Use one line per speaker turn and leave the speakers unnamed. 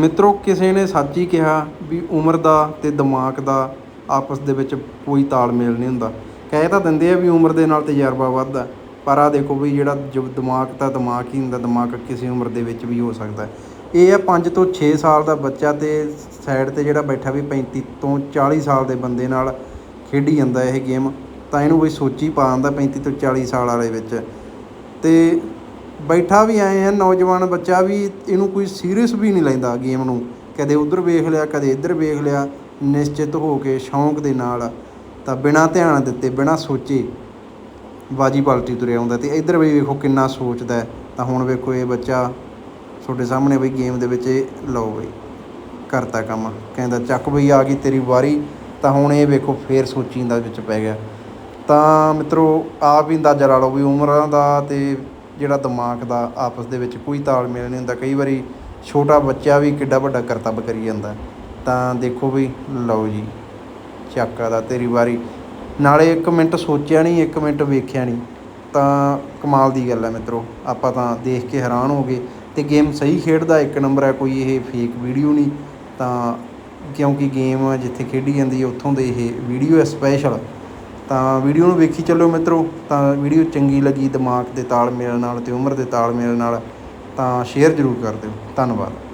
ਮਿੱਤਰੋ, ਕਿਸੇ ਨੇ ਸੱਚ ਹੀ ਕਿਹਾ ਵੀ ਉਮਰ ਦਾ ਤੇ ਦਿਮਾਗ ਦਾ ਆਪਸ ਦੇ ਵਿੱਚ ਕੋਈ ਤਾਲਮੇਲ ਨਹੀਂ ਹੁੰਦਾ। ਕਹਿ ਤਾਂ ਦਿੰਦੇ ਆ ਵੀ ਉਮਰ ਦੇ ਨਾਲ ਤਜਰਬਾ ਵੱਧਦਾ, ਪਰ ਆ ਦੇਖੋ ਵੀ ਜਿਹੜਾ ਜੋ ਦਿਮਾਗ ਤਾਂ ਦਿਮਾਗ ਹੀ ਹੁੰਦਾ, ਦਿਮਾਗ ਕਿਸੇ ਉਮਰ ਦੇ ਵਿੱਚ ਵੀ ਹੋ ਸਕਦਾ। ਇਹ ਆ 5 ਤੋਂ 6 ਸਾਲ ਦਾ ਬੱਚਾ ਤੇ ਸਾਈਡ ਤੇ ਜਿਹੜਾ ਬੈਠਾ ਵੀ 35 ਤੋਂ 40 ਸਾਲ ਦੇ ਬੰਦੇ ਨਾਲ ਖੇਡੀ ਜਾਂਦਾ ਇਹ ਗੇਮ, ਤਾਂ ਇਹਨੂੰ ਕੋਈ ਸੋਚੀ ਪਾ ਦਿੰਦਾ 35 ਤੋਂ 40 ਸਾਲ ਵਾਲੇ ਵਿੱਚ। ਤੇ ਬੈਠਾ ਵੀ ਆਏ ਆ, ਨੌਜਵਾਨ ਬੱਚਾ ਵੀ, ਇਹਨੂੰ ਕੋਈ ਸੀਰੀਅਸ ਵੀ ਨਹੀਂ ਲੈਂਦਾ ਗੇਮ ਨੂੰ। ਕਦੇ ਉਧਰ ਵੇਖ ਲਿਆ, ਕਦੇ ਇੱਧਰ ਵੇਖ ਲਿਆ, ਨਿਸ਼ਚਿਤ ਹੋ ਕੇ ਸ਼ੌਂਕ ਦੇ ਨਾਲ। ਤਾਂ ਬਿਨਾਂ ਧਿਆਨ ਦਿੱਤੇ, ਬਿਨਾਂ ਸੋਚੇ ਬਾਜੀ ਪਲਟੀ ਤੁਰਿਆ ਆਉਂਦਾ ਤੇ ਇੱਧਰ ਵੀ ਵੇਖੋ ਕਿੰਨਾ ਸੋਚਦਾ ਤਾਂ ਹੁਣ ਵੇਖੋ ਇਹ ਬੱਚਾ ਤੁਹਾਡੇ ਸਾਹਮਣੇ ਬਈ ਗੇਮ ਦੇ ਵਿੱਚ ਇਹ ਲਓ ਬਈ, ਕਰਤਾ ਕੰਮ। ਕਹਿੰਦਾ, ਚੱਕ ਬਈ ਆ ਗਈ ਤੇਰੀ ਵਾਰੀ। ਤਾਂ ਹੁਣ ਇਹ ਵੇਖੋ ਫੇਰ ਸੋਚੀ ਦਾ ਵਿੱਚ ਪੈ ਗਿਆ। ਤਾਂ ਮਿੱਤਰੋ, ਆਪ ਹੀ ਅੰਦਾਜ਼ਾ ਲਾ ਲਓ ਵੀ ਉਮਰਾਂ ਦਾ ਤੇ ਜਿਹੜਾ ਦਿਮਾਗ ਦਾ ਆਪਸ ਦੇ ਵਿੱਚ ਕੋਈ ਤਾਲਮੇਲ ਨਹੀਂ ਹੁੰਦਾ, ਕਈ ਵਾਰੀ ਛੋਟਾ ਬੱਚਾ ਵੀ ਕਿੱਡਾ ਵੱਡਾ ਕਰਤੱਵ ਕਰੀ ਜਾਂਦਾ, ਤਾਂ ਦੇਖੋ ਵੀ ਲਓ ਜੀ, ਚੱਕਾ ਦਾ ਤੇਰੀ ਵਾਰੀ। ਨਾਲੇ ਇੱਕ ਮਿੰਟ ਸੋਚਿਆ ਨਹੀਂ, ਇੱਕ ਮਿੰਟ ਵੇਖਿਆ ਨਹੀਂ, ਤਾਂ ਕਮਾਲ ਦੀ ਗੱਲ ਹੈ ਮਿੱਤਰੋ, ਆਪਾਂ ਤਾਂ ਦੇਖ ਕੇ ਹੈਰਾਨ ਹੋ ਗਏ ਤੇ ਗੇਮ ਸਹੀ ਖੇਡਦਾ, ਇੱਕ ਨੰਬਰ ਹੈ ਕੋਈ ਇਹ ਫੇਕ ਵੀਡੀਓ ਨਹੀਂ, ਤਾਂ ਕਿਉਂਕਿ ਗੇਮ ਜਿੱਥੇ ਖੇਡੀ ਜਾਂਦੀ ਹੈ, ਉੱਥੋਂ ਦੇ ਇਹ ਵੀਡੀਓ ਹੈ ਸਪੈਸ਼ਲ ਤਾਂ ਵੀਡੀਓ ਨੂੰ ਵੇਖੀ ਚੱਲਿਓ ਮਿੱਤਰੋ, ਤਾਂ ਵੀਡੀਓ ਚੰਗੀ ਲੱਗੀ ਦਿਮਾਗ ਦੇ ਤਾਲਮੇਲ ਨਾਲ ਅਤੇ ਉਮਰ ਦੇ ਤਾਲਮੇਲ ਨਾਲ, ਤਾਂ ਸ਼ੇਅਰ ਜ਼ਰੂਰ ਕਰ ਦਿਓ। ਧੰਨਵਾਦ।